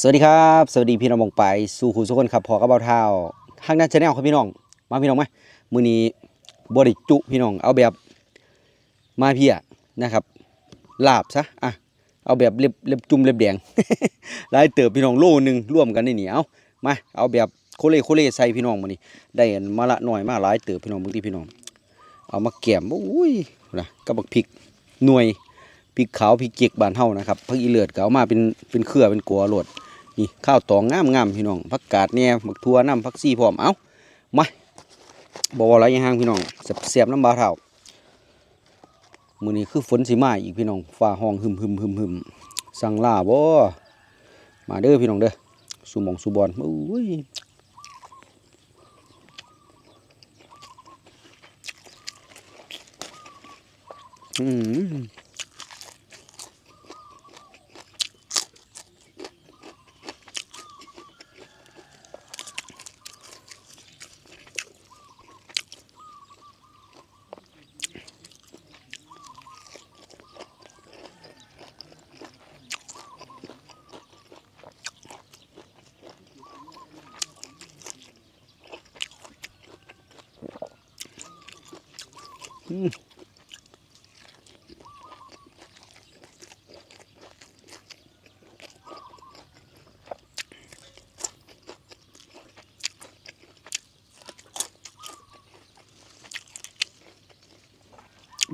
สวัสดีครับ สวัสดีพี่น้องมองไปสู่คุณสุกคนครับพอกับเบาเท้าทางด้านชาแนลครับพี่น้อง มาพี่น้องไหมมือนี้บริจุพี่น้อง เอาแบบมาเพียนะครับลาบซะอะเอาแบบเล็บเล็บจุ่มเล็บแดงหลายเติบพี่น้องโลหนึ่งร่วมกันในนี่เอามาเอาแบบโคเล่โคเล่ใส่พี่น้องมานี่ได้มาละหน่อยมาหลายเติบพี่น้องบางทีพี่น้อง เอามาแกมอุ้ยนะกับบักพริกหน่วยพริกขาวพริกเกียกบานเฮานะครับผักอีเลือดก็เอามาเป็นเป็นเครือเป็นกัวโหลด นี่ข้าวตองงามงามๆพี่น้องผักกาดเนี่ยผักทัวน้ำผักซี่พร้อมเอ้ามาบออะไรยังห่างพี่น้องเสียบน้ำบาเท่ามือนี้คือฝนสิมาอีกพี่น้องฟ้าห้องหึมหึมหึมหึมสั่งล่าบ่มาเด้อพี่น้องเด้อสุมองสุบอนอุ้ยอืม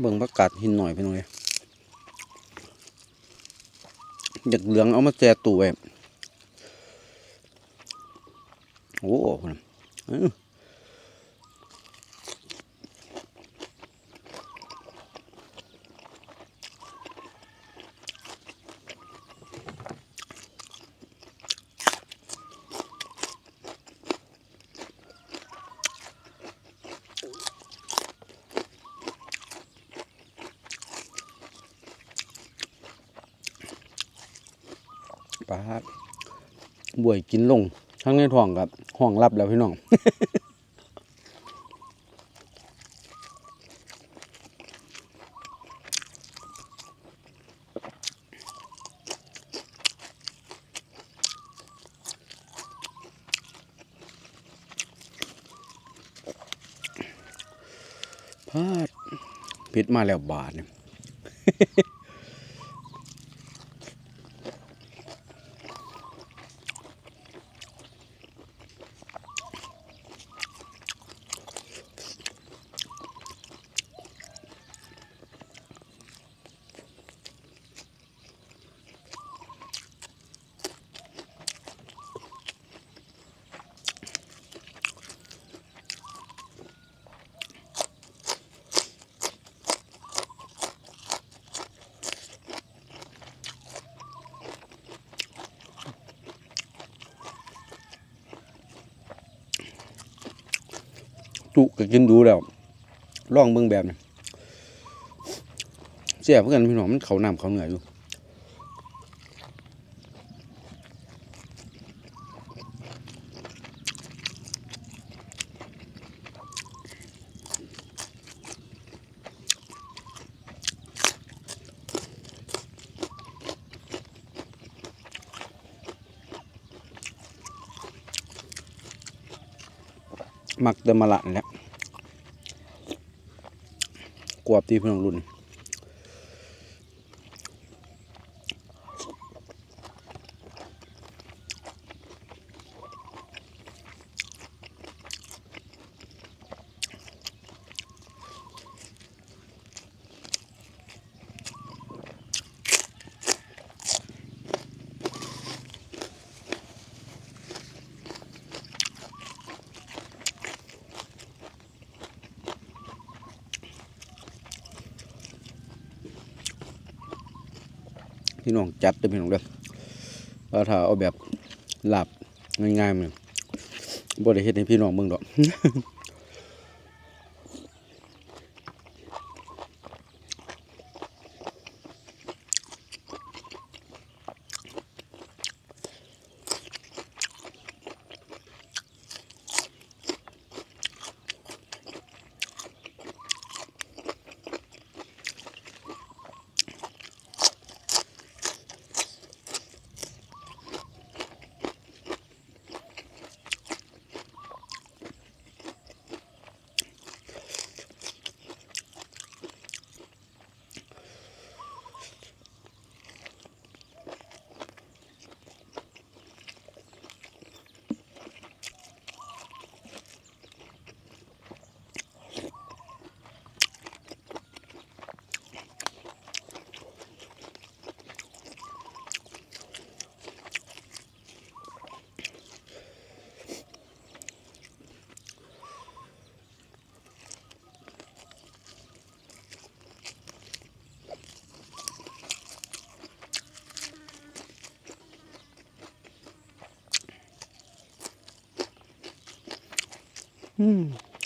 เบิ่งประกาศหินหน่อยพี่น้องเลยอยากเหลืองเอามาแจตู้ไว้โอ้โห บวยกินลงทั้งในท้องกับห้องรับแล้วพี่น้องพาดพิษมาแล้วบาทเนี่ย จุก็กินดูแล้วลองเบิ่งแบบนี้เสียเพื่อนพี่น้องมันเขาน้ำเขาเหนื่อยอยู่มักแต่มาละนี่แหละก วบตีพี่น้องรุ่น พี่น้องจัดเด้อพี่น้องเด้อว่าถ้าเอาแบบหลับง่ายๆมันบ่ได้เฮ็ดให้พี่น้องเบิ่งดอก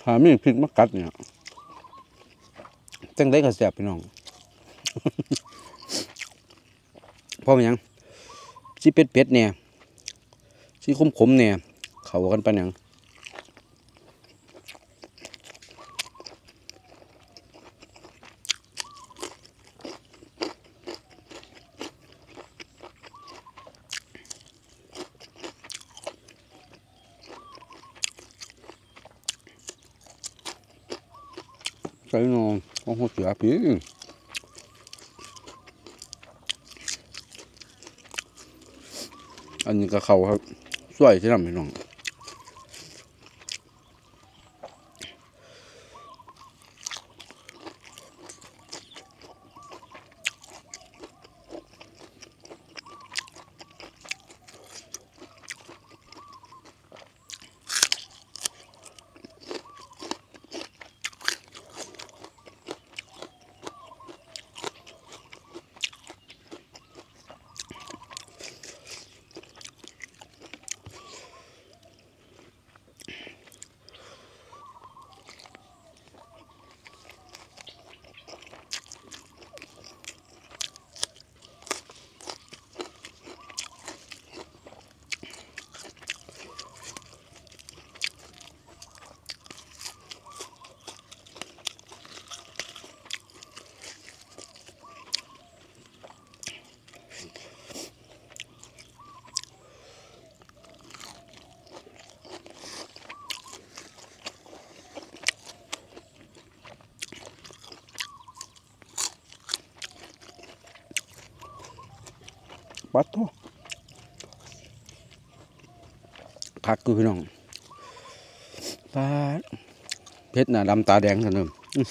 หาไม่พริกมากัดเนี่ยจังได้ก็แสบพี่น้องเพราะมันยังชิเป็ดเป็ดเนี่ยชิคมขมเนี่ย เขากันปานหยังใส่นองของหัวเสือพี่อันนี้ก็เขาครับสวยใช่ไหมพี่น้อง ปัดโทคักคือพี่น้องปาเพชรน้าดำตาแดงกันเดิมอื้อ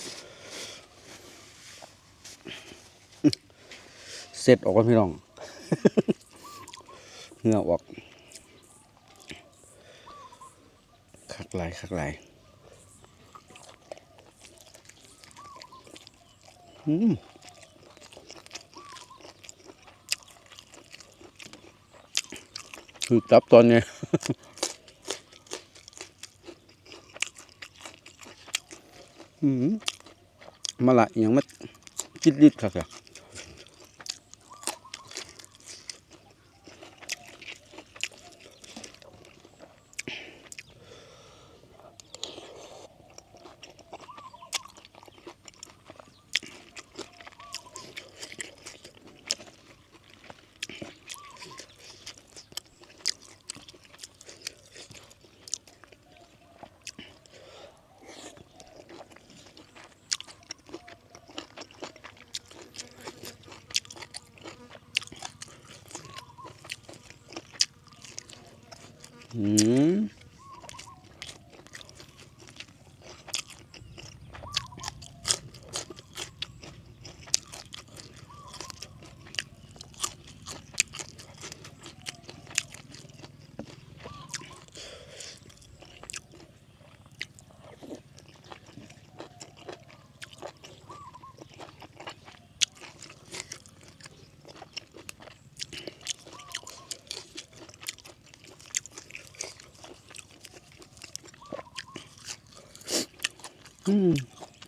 อื้อเสร็จออกกันพี่น้องเหงื่อออกคักหลายคักหลายอืม คือจับตอนนี้อืมมาละอย่างมาจิดลิดครับอะ Mm.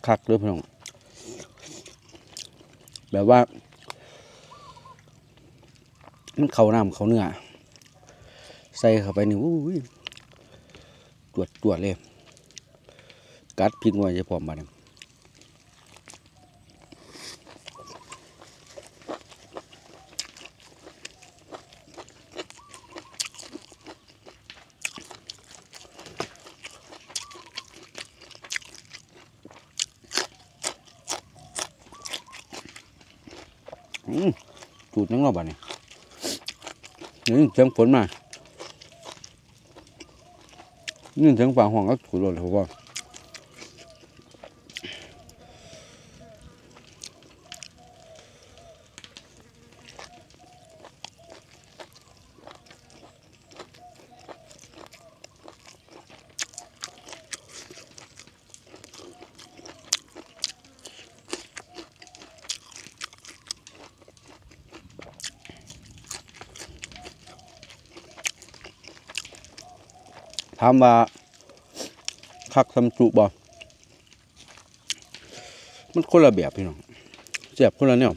คักเลยพี่น้อง แบบว่า มันเขาน้ำเขาเนื้อ ใส่เข้าไปนี่อู้ยตรวจตรวจเลย กัดพริกไว้จะพร้อมมาเนี่ย จูดยังรอบบ้านเนี่ยนี่เสียงฝนมานี่เสียงฝ่าห้องก็ถูดรถเลยผมว่า ถามว่าคักสำจุบ่มันคนละแบบพี่น้องเสียบคนละแนว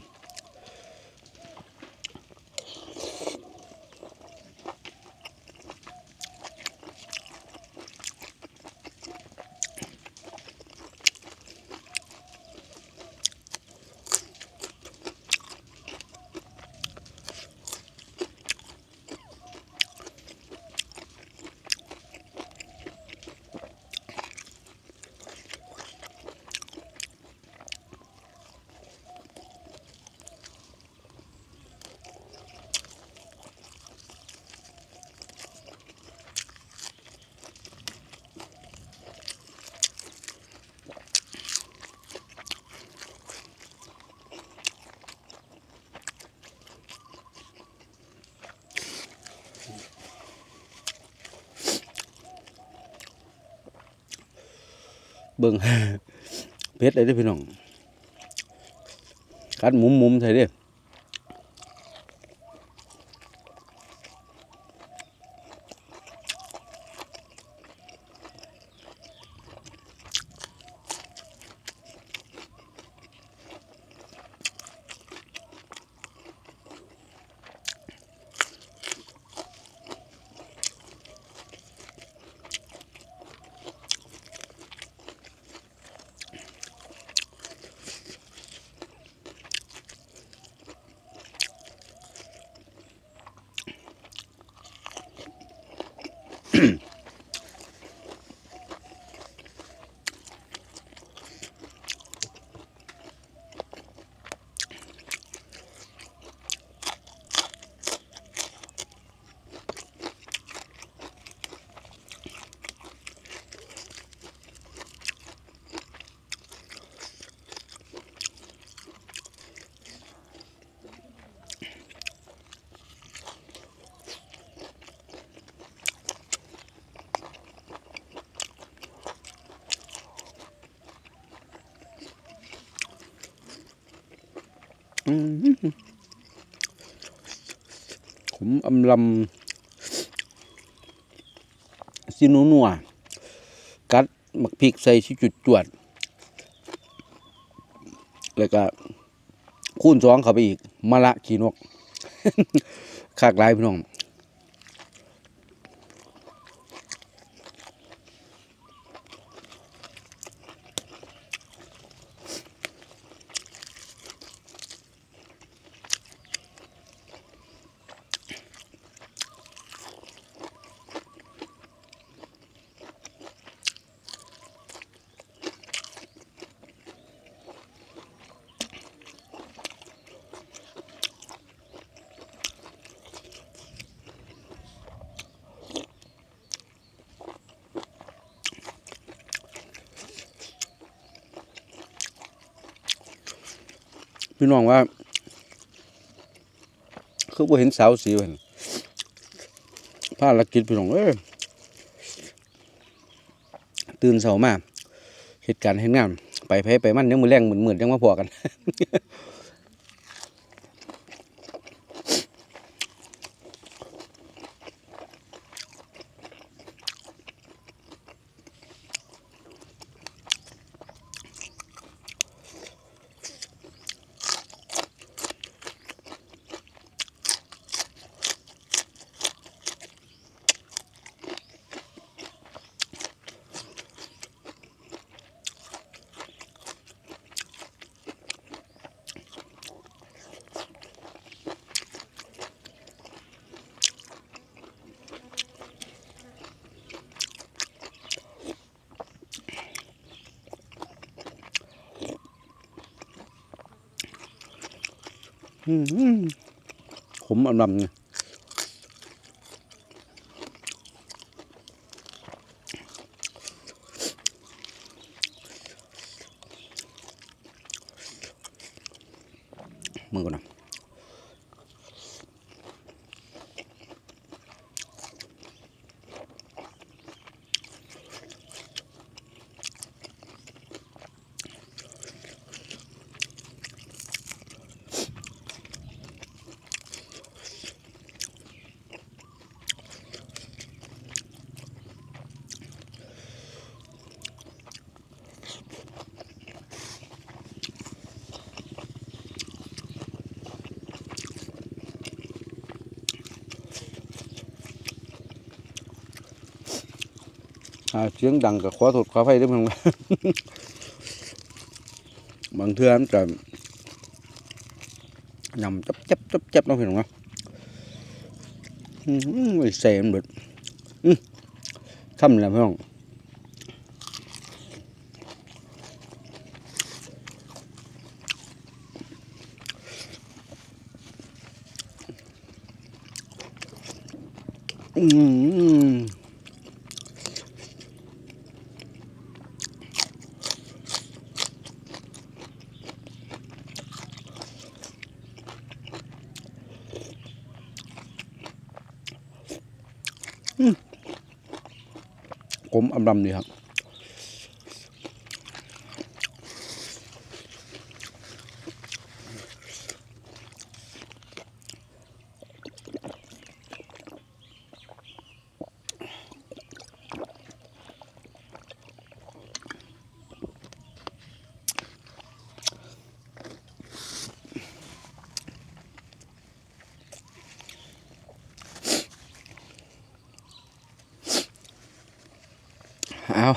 เบิ่งเพชรเลยเด้อพี่น้องกัดมุมมุมๆใช่เด้ ขมผมอำลำซีนัวนัวกัดหมักพริกใส่ชิจุดจวด แล้วก็คูณสองเข้าไปอีกมะละขีนกคากลายพี่น้อง พี่น้องว่า คือบ่เห็นสาวสีเห็นภารกิจพี่น้องเอ้ยตื่นเสามาเหตุการณ์เห็นงานไปไปไปมันยังมือแรงเหมือนเหมือนยังมาพอกัน ขมอำลำเนี่ยมึงก่อนนะ เสียงดังกับขอถดขอไฟได้วยพี่น้องบางเทื่อมันจะนำจับจับจับจับน้องพี่น้องเนาะอืมไอ้เสมนเบิดอืมคำอะไรพี่น้องอืม กลมอำดำดีครับ เอา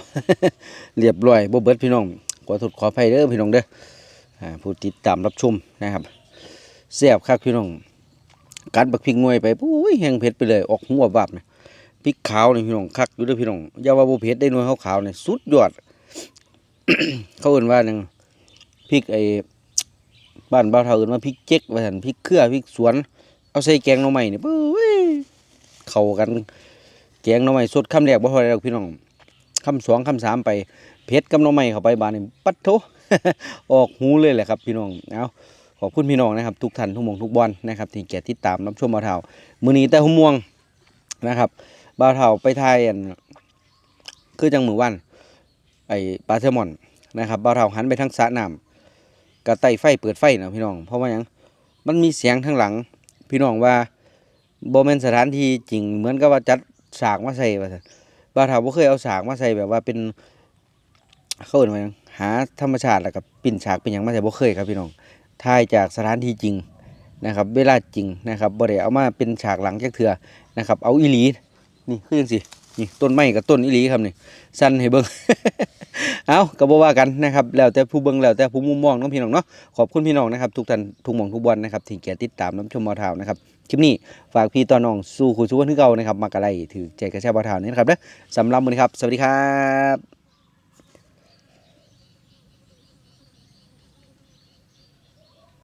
เรียบร้อยบ่เบิดพี่น้องขอโทษขออภัยเด้อพี่น้องเด้อผู้ติดตามรับชมนะครับแซ่บคักพี่น้องกัดบักพริกงวยไปปุ้ยแห้งเผ็ดไปเลยออกหัวบับเนี่ยพริกขาวนี่พี่น้องคักอยู่เด้อพี่น้องยาวาบ่เผ็ดได้หน่วยขาวๆนี่ยสุดยอด เขาเอิ้นว่าหยังพริกไอ้บ้านบ้าเฒ่าเอิ้นว่าพริกเจ๊กว่าซั่นพริกเครือพริกสวน เอาใส่แกงหน่อไม้นี่ยปุ้ยเข้ากันแกงหน่อไม้สดคำแรกบ่พอได้ดอพี่น้อง คำสองคำสามไปเพชรกับน้องใหม่เข้าไปบานนี่ปัดโถออกหูเลยแหละครับพี่น้องเอาขอบคุณพี่น้องนะครับ ทุกท่านทุกมงทุกบอลนะครับที่แก่ติดตามรับชมบ่าวเท่ามือนี้แต่หุ่มม่วงนะครับบ่าวเท่าไปไทยอันคือจังมือวันไอ้ปลาแซลมอนนะครับบ่าวเท่าหันไปทางสระน้ำกระไตไฟเปิดไฟนะพี่น้องเพราะว่ายังมันมีเสียงทางหลัง พี่น้องว่าบ่แม่นสถานที่จริงเหมือนกับว่าจัดฉากมาใส่ว่า บ่าวเฒ่าบ่เคยเอาฉากมาใส่แบบว่าเป็นเขาเอิ้นว่าหยังหาธรรมชาติแล้วก็ปิ้นฉากเป็นหยังมาใส่บ่เคยครับพี่น้องถ่ายจากสถานที่จริงนะครับ เวลาจริงนะครับบ่ได้เอามาเป็นฉากหลังจักเทื่อนะครับ เอาอีหลีนี่คือจังซี่นี่ต้นไม้กับต้นอีหลีครับนี่สั้นให้เบิ่งเอาก็บ่ว่ากันนะครับแล้วแต่ผู้เบิ่งแล้วแต่ผู้มุมมองน้องพี่น้องเนาะขอบคุณพี่น้องนะครับทุกท่านทุกหม่องทุกบอลนะครับที่แก่ติดตามรับชมบาวเฒ่านะครับ คลิปนี้ฝากพี่ต่อน้องสู้คู่สู่คนที่เก่านะครับมากอะไรถือใจกระแชบ่าวเฒ่านี่นะครับเด้อสำหรับมือนี้ครับ สวัสดีครับ